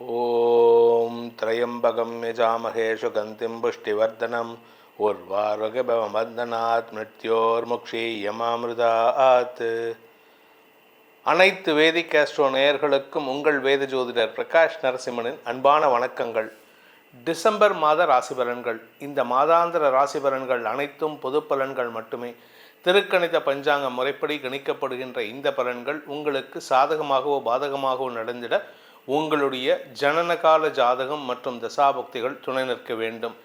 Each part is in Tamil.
ஓம் திரையம்பகம் யஜாமகே சுகந்திம் புஷ்டிவர்தனம் உர்வாரோகபவமர்தனாத் மிருத்யோர்முக்ஷி யமாமிருதாத். அனைத்து வேதி கேஸ்ட்ரோ நேயர்களுக்கும் உங்கள் வேத ஜோதிடர் பிரகாஷ் நரசிம்மனின் அன்பான வணக்கங்கள். டிசம்பர் மாத ராசி பலன்கள் இந்த மாதாந்திர ராசி பலன்கள் அனைத்தும் பொது பலன்கள் மட்டுமே. திருக்கணித பஞ்சாங்க முறைப்படி கணிக்கப்படுகின்ற இந்த பலன்கள் உங்களுக்கு சாதகமாகவோ பாதகமாகவோ நடந்திட உங்களுடைய ஜனனகால ஜாதகம் மற்றும் தசாபக்திகள் துணை நிற்க வேண்டும்.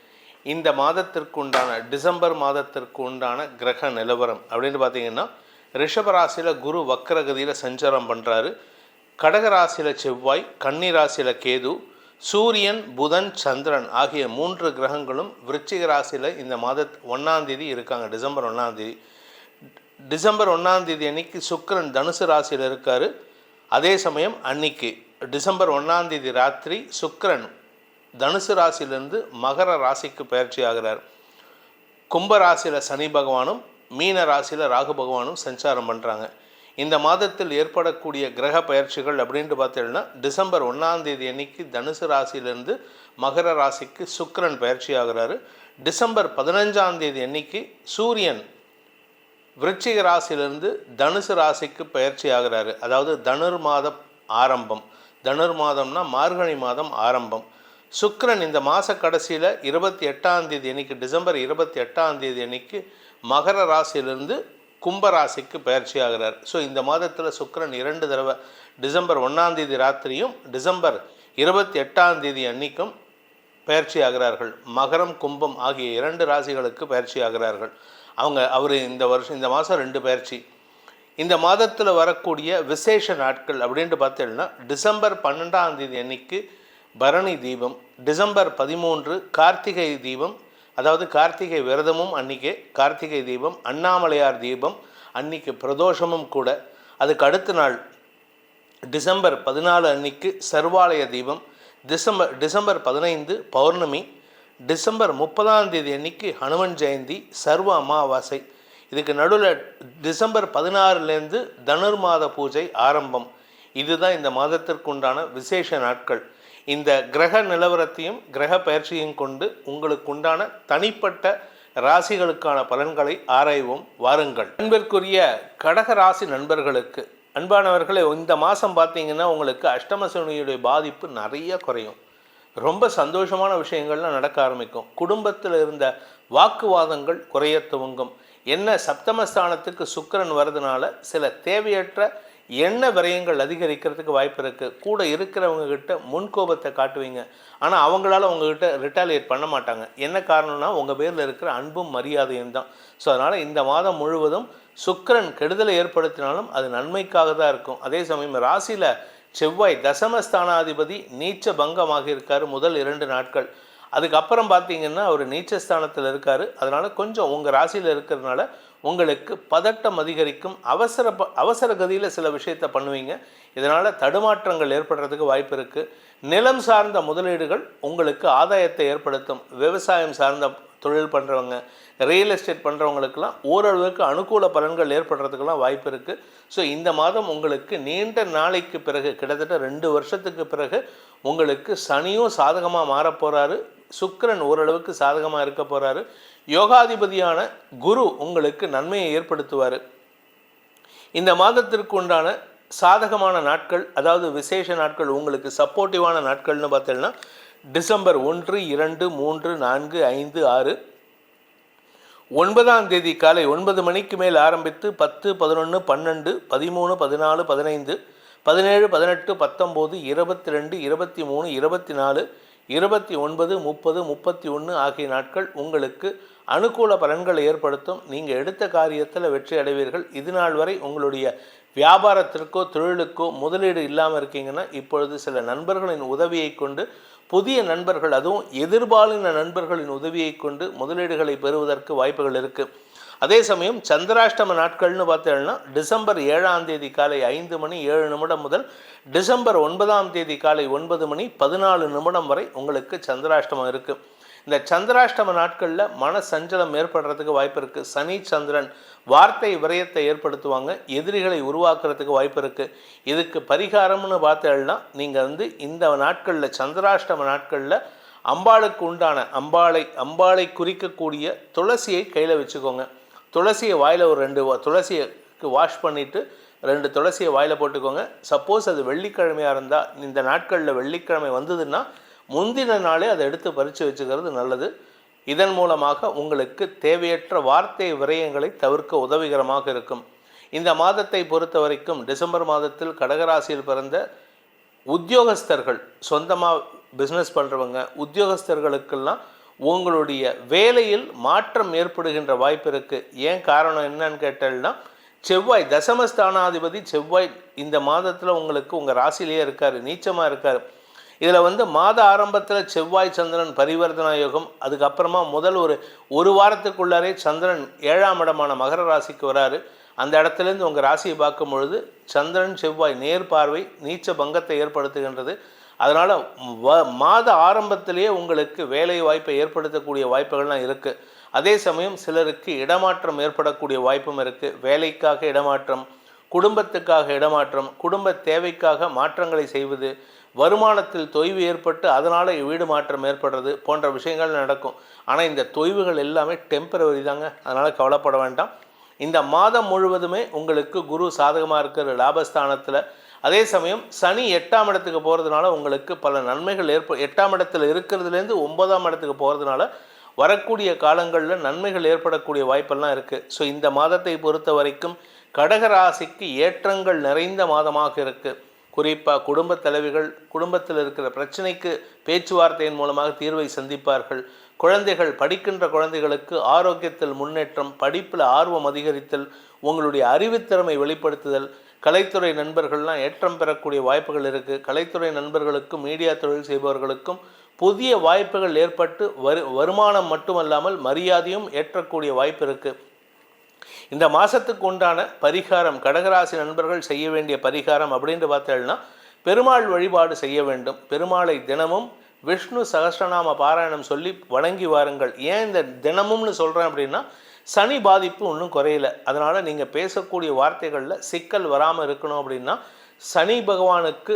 இந்த மாதத்திற்கு உண்டான டிசம்பர் மாதத்திற்கு உண்டான கிரக நிலவரம் அப்படின்னு பார்த்தீங்கன்னா ரிஷபராசியில் குரு வக்கரகதியில் சஞ்சாரம் பண்ணுறாரு கடகராசியில் செவ்வாய் கன்னிராசியில் கேது சூரியன் புதன் சந்திரன் ஆகிய மூன்று கிரகங்களும் விருச்சிக ராசியில் இந்த மாத ஒன்றாந்தேதி இருக்காங்க டிசம்பர் ஒன்றாந்தேதி டிசம்பர் ஒன்றாந்தேதி அன்னைக்கு சுக்கிரன் தனுசு ராசியில் இருக்கார். அதே சமயம் அன்னைக்கு டிசம்பர் ஒன்றாந்தேதி ராத்திரி சுக்கரன் தனுசு ராசியிலிருந்து மகர ராசிக்கு பயிற்சி ஆகிறார். கும்ப ராசியில் சனி பகவானும் மீன ராசியில் ராகு பகவானும் சஞ்சாரம் பண்ணுறாங்க இந்த மாதத்தில் ஏற்படக்கூடிய கிரக பயிற்சிகள் அப்படின்ட்டு பார்த்தீங்கன்னா டிசம்பர் ஒன்றாம் தேதி அன்னைக்கு தனுசு ராசியிலிருந்து மகர ராசிக்கு சுக்கரன் பயிற்சி ஆகிறாரு. டிசம்பர் பதினஞ்சாம் தேதி அன்னைக்கு சூரியன் விருச்சிக ராசியிலிருந்து தனுசு ராசிக்கு பயிற்சி ஆகிறாரு. அதாவது தனுர் மாதம் ஆரம்பம். தனுர் மாதம்னா மார்கழி மாதம் ஆரம்பம். சுக்கரன் இந்த மாத கடைசியில் இருபத்தி எட்டாம் தேதி அன்னைக்கு டிசம்பர் இருபத்தி எட்டாம் தேதி அன்னைக்கு மகர ராசியிலிருந்து கும்பராசிக்கு பயிற்சி ஆகிறார். ஸோ இந்த மாதத்தில் சுக்கரன் இரண்டு தடவை டிசம்பர் ஒன்றாம் தேதி ராத்திரியும் டிசம்பர் இருபத்தி எட்டாம் தேதி அன்னைக்கும் பயிற்சி ஆகிறார்கள். மகரம் கும்பம் ஆகிய இரண்டு ராசிகளுக்கு பயிற்சி ஆகிறார்கள். அவங்க அவர் இந்த வருஷம் இந்த மாதம் ரெண்டு பயிற்சி. இந்த மாதத்தில் வரக்கூடிய விசேஷ நாட்கள் அப்படின்ட்டு பார்த்தீங்கன்னா டிசம்பர் பன்னெண்டாம் தேதி அன்னைக்கு பரணி தீபம் டிசம்பர் பதிமூன்று கார்த்திகை தீபம் அதாவது கார்த்திகை விரதமும் அன்னைக்கு கார்த்திகை தீபம் அண்ணாமலையார் தீபம் அன்னைக்கு பிரதோஷமும் கூட. அதுக்கு அடுத்த நாள் டிசம்பர் பதினாலு அன்னைக்கு சர்வாலய தீபம் டிசம்பர் டிசம்பர் பதினைந்து பௌர்ணமி டிசம்பர் முப்பதாம் தேதி அன்னைக்கு ஹனுமன் ஜெயந்தி சர்வ அமாவாசை இதுக்கு நடுவில் டிசம்பர் பதினாறுலேருந்து தனுர் மாத பூஜை ஆரம்பம். இதுதான் இந்த மாதத்திற்குண்டான விசேஷ நாட்கள். இந்த கிரக நிலவரத்தையும் கிரக பயிற்சியும் கொண்டு உங்களுக்கு உண்டான தனிப்பட்ட ராசிகளுக்கான பலன்களை ஆராய்வோம். வாருங்கள். அன்பிற்குரிய கடக ராசி நண்பர்களுக்கு அன்பானவர்களே இந்த மாதம் பார்த்தீங்கன்னா உங்களுக்கு அஷ்டம சனியுடைய பாதிப்பு நிறைய குறையும். ரொம்ப சந்தோஷமான விஷயங்கள்லாம் நடக்க ஆரம்பிக்கும். குடும்பத்தில் இருந்த வாக்குவாதங்கள் குறைய துவங்கும். என்ன சப்தமஸ்தானத்துக்கு சுக்கரன் வர்றதுனால சில தேவையற்ற எண்ண விரயங்கள் அதிகரிக்கிறதுக்கு வாய்ப்பு இருக்குது கூட இருக்கிறவங்கக்கிட்ட முன்கோபத்தை காட்டுவீங்க. ஆனால் அவங்களால உங்ககிட்ட ரிட்டாலியேட் பண்ண மாட்டாங்க. என்ன காரணம்னா உங்கள் பேரில் இருக்கிற அன்பும் மரியாதையும் தான். ஸோ அதனால் இந்த மாதம் முழுவதும் சுக்கரன் கெடுதலை ஏற்படுத்தினாலும் அது நன்மைக்காக தான் இருக்கும். அதே சமயம் ராசியில் செவ்வாய் தசமஸ்தானாதிபதி நீச்ச பங்கமாக இருக்கார் முதல் இரண்டு நாட்கள். அதுக்கப்புறம் பார்த்தீங்கன்னா அவர் நீச்சஸ்தானத்தில் இருக்கார். அதனால் கொஞ்சம் உங்கள் ராசியில் இருக்கிறதுனால உங்களுக்கு பதட்டம் அதிகரிக்கும். அவசர ப அவசர கதியில் சில விஷயத்தை பண்ணுவீங்க. இதனால் தடுமாற்றங்கள் ஏற்படுறதுக்கு வாய்ப்பு இருக்குது நிலம் சார்ந்த முதலீடுகள் உங்களுக்கு ஆதாயத்தை ஏற்படுத்தும். விவசாயம் சார்ந்த தொழில் பண்ணுறவங்க ரியல் எஸ்டேட் பண்ணுறவங்களுக்கெல்லாம் ஓரளவுக்கு அனுகூல பலன்கள் ஏற்படுறதுக்கெல்லாம் வாய்ப்பு இருக்குது ஸோ இந்த மாதம் உங்களுக்கு நீண்ட நாளைக்கு பிறகு கிட்டத்தட்ட ரெண்டு வருஷத்துக்கு பிறகு உங்களுக்கு சனியும் சாதகமாக மாறப்போகிறாரு சுக்கரன் ஓரளவுக்கு சாதகமாக இருக்க போகிறாரு யோகாதிபதியான குரு உங்களுக்கு நன்மையை ஏற்படுத்துவார். இந்த மாதத்திற்கு உண்டான சாதகமான நாட்கள் அதாவது விசேஷ நாட்கள் உங்களுக்கு சப்போர்ட்டிவான நாட்கள்னு பார்த்தீங்கன்னா டிசம்பர் ஒன்று இரண்டு மூன்று நான்கு ஐந்து ஆறு. ஒன்பதாம் தேதி காலை ஒன்பது மணிக்கு மேல் ஆரம்பித்து பத்து பதினொன்று பன்னெண்டு பதிமூணு பதினாலு பதினைந்து பதினேழு பதினெட்டு பத்தொம்போது இருபத்தி ரெண்டு இருபத்தி மூணு இருபத்தி நாலு இருபத்தி ஒன்பது முப்பது முப்பத்தி ஒன்று ஆகிய நாட்கள் உங்களுக்கு அனுகூல பலன்களை ஏற்படுத்தும். நீங்கள் எடுத்த காரியத்தில் வெற்றி அடைவீர்கள். இது நாள் வரை உங்களுடைய வியாபாரத்திற்கோ தொழிலுக்கோ முதலீடு இல்லாமல் இருக்கீங்கன்னா இப்பொழுது சில நண்பர்களின் உதவியை கொண்டு புதிய நண்பர்கள் அதுவும் எதிர்பாலின நண்பர்களின் உதவியை கொண்டு முதலீடுகளை பெறுவதற்கு வாய்ப்புகள் இருக்குது அதே சமயம் சந்திராஷ்டம நாட்கள்னு பார்த்தீங்கன்னா டிசம்பர் ஏழாம் தேதி காலை ஐந்து மணி ஏழு நிமிடம் முதல் டிசம்பர் ஒன்பதாம் தேதி காலை ஒன்பது மணி பதினாலு நிமிடம் வரை உங்களுக்கு சந்திராஷ்டமம் இருக்குது இந்த சந்திராஷ்டம நாட்களில் மன சஞ்சலம் ஏற்படுறதுக்கு வாய்ப்பு இருக்குது சனி சந்திரன் வார்த்தை விரயத்தை ஏற்படுத்துவாங்க எதிரிகளை உருவாக்குறதுக்கு வாய்ப்பு இருக்குது இதுக்கு பரிகாரம்னு பார்த்தேன்னா நீங்கள் வந்து இந்த நாட்களில் சந்திராஷ்டம நாட்களில் அம்பாளுக்கு உண்டான அம்பாளை அம்பாளை குறிக்கக்கூடிய துளசியை கையில் வச்சுக்கோங்க. துளசியை வாயில் ஒரு ரெண்டு வா- துளசிக்கு வாஷ் பண்ணிவிட்டு ரெண்டு துளசியை வாயில் போட்டுக்கோங்க. சப்போஸ் அது வெள்ளிக்கிழமையாக இருந்தால் இந்த நாட்களில் வெள்ளிக்கிழமை வந்ததுன்னா முந்தின நாளே அதை எடுத்து பறித்து வச்சுக்கிறது நல்லது. இதன் மூலமாக உங்களுக்கு தேவையற்ற வார்த்தை விரயங்களை தவிர்க்க உதவிகரமாக இருக்கும். இந்த மாதத்தை பொறுத்த வரைக்கும் டிசம்பர் மாதத்தில் கடகராசியில் பிறந்த உத்தியோகஸ்தர்கள் சொந்தமாக பிஸ்னஸ் பண்ணுறவங்க உத்தியோகஸ்தர்களுக்கெல்லாம் உங்களுடைய வேலையில் மாற்றம் ஏற்படுகின்ற வாய்ப்பு இருக்குது ஏன் காரணம் என்னன்னு கேட்டேன்னா செவ்வாய் தசமஸ்தானாதிபதி செவ்வாய் இந்த மாதத்தில் உங்களுக்கு உங்கள் ராசிலேயே இருக்கார் நீச்சமாக இருக்கார். இதில் வந்து மாத ஆரம்பத்தில் செவ்வாய் சந்திரன் பரிவர்த்தனா யோகம் அதுக்கப்புறமா முதல் ஒரு ஒரு வாரத்துக்குள்ளாரே சந்திரன் ஏழாம் இடமான மகர ராசிக்கு வராரு. அந்த இடத்துலேருந்து உங்கள் ராசியை பார்க்கும் பொழுது சந்திரன் செவ்வாய் நேர் பார்வை நீச்ச பங்கத்தை ஏற்படுத்துகின்றது. அதனால் வ மாத ஆரம்பத்திலேயே உங்களுக்கு வேலை வாய்ப்பை ஏற்படுத்தக்கூடிய வாய்ப்புகள்லாம் இருக்குது அதே சமயம் சிலருக்கு இடமாற்றம் ஏற்படக்கூடிய வாய்ப்பும் இருக்குது வேலைக்காக இடமாற்றம் குடும்பத்துக்காக இடமாற்றம் குடும்ப தேவைக்காக மாற்றங்களை செய்வது வருமானத்தில் தொய்வு ஏற்பட்டு அதனால் வீடு மாற்றம் ஏற்படுறது போன்ற விஷயங்கள் நடக்கும். ஆனால் இந்த தொய்வுகள் எல்லாமே டெம்பரவரி தாங்க. அதனால் கவலைப்பட வேண்டாம். இந்த மாதம் முழுவதுமே உங்களுக்கு குரு சாதகமாக இருக்கிற லாபஸ்தானத்தில் அதே சமயம் சனி எட்டாம் இடத்துக்கு போகிறதுனால உங்களுக்கு பல நன்மைகள் ஏற்ப எட்டாம் இடத்துல இருக்கிறதுலேருந்து ஒன்பதாம் இடத்துக்கு போகிறதுனால வரக்கூடிய காலங்களில் நன்மைகள் ஏற்படக்கூடிய வாய்ப்பெல்லாம் இருக்குது ஸோ இந்த மாதத்தை பொறுத்த வரைக்கும் கடகராசிக்கு ஏற்றங்கள் நிறைந்த மாதமாக இருக்குது குறிப்பாக குடும்பத் தலைவிகள் குடும்பத்தில் இருக்கிற பிரச்சனைக்கு பேச்சுவார்த்தையின் மூலமாக தீர்வை சந்திப்பார்கள். குழந்தைகள் படிக்கின்ற குழந்தைகளுக்கு ஆரோக்கியத்தில் முன்னேற்றம் படிப்பில் ஆர்வம் அதிகரித்தல் உங்களுடைய அறிவுத்திறமை வெளிப்படுத்துதல் கலைத்துறை நண்பர்கள்லாம் ஏற்றம் பெறக்கூடிய வாய்ப்புகள் இருக்குது கலைத்துறை நண்பர்களுக்கும் மீடியா தொழில் செய்பவர்களுக்கும் புதிய வாய்ப்புகள் ஏற்பட்டு வரு வருமானம் மட்டுமல்லாமல் மரியாதையும் ஏற்றக்கூடிய வாய்ப்பு இருக்குது இந்த மாதத்துக்கு உண்டான பரிகாரம் கடகராசி நண்பர்கள் செய்ய வேண்டிய பரிகாரம் அப்படின்ட்டு பார்த்தேன்னா பெருமாள் வழிபாடு செய்ய வேண்டும். பெருமாளை தினமும் விஷ்ணு சகஸ்ரநாம பாராயணம் சொல்லி வணங்கி வாருங்கள். ஏன் இந்த தினமும்னு சொல்கிறேன் அப்படின்னா சனி பாதிப்பு ஒன்றும் குறையல. அதனால் நீங்கள் பேசக்கூடிய வார்த்தைகளில் சிக்கல் வராமல் இருக்கணும் அப்படின்னா சனி பகவானுக்கு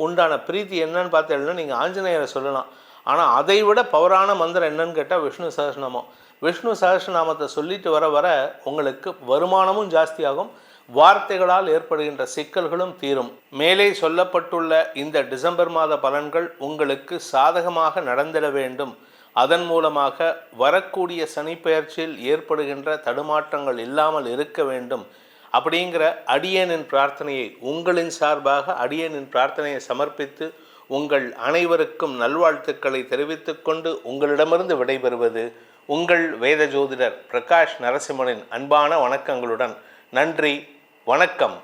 உண்டான பிரீத்தி என்னன்னு பார்த்தீங்கன்னா நீங்கள் ஆஞ்சநேயரை சொல்லலாம். ஆனால் அதை விட பவரான மந்திரம் என்னன்னு கேட்டால் விஷ்ணு சகஸ்ரநாமம் விஷ்ணு சகஸ்ரநாமத்தை சொல்லிட்டு வர வர உங்களுக்கு வருமானமும் ஜாஸ்தியாகும். வார்த்தைகளால் ஏற்படுகின்ற சிக்கல்களும் தீரும். மேலே சொல்லப்பட்டுள்ள இந்த டிசம்பர் மாத பலன்கள் உங்களுக்கு சாதகமாக நடந்திட வேண்டும். அதன் மூலமாக வரக்கூடிய சனிப்பெயர்ச்சியில் ஏற்படுகின்ற தடுமாற்றங்கள் இல்லாமல் இருக்க வேண்டும் அப்படிங்கிற அடியனின் பிரார்த்தனையை உங்களின் சார்பாக அடியனின் பிரார்த்தனையை சமர்ப்பித்து உங்கள் அனைவருக்கும் நல்வாழ்த்துக்களை தெரிவித்துக்கொண்டு உங்களிடமிருந்து விடைபெறுவது உங்கள் வேத ஜோதிடர் பிரகாஷ் நரசிம்மனின் அன்பான வணக்கங்களுடன். நன்றி வணக்கம்.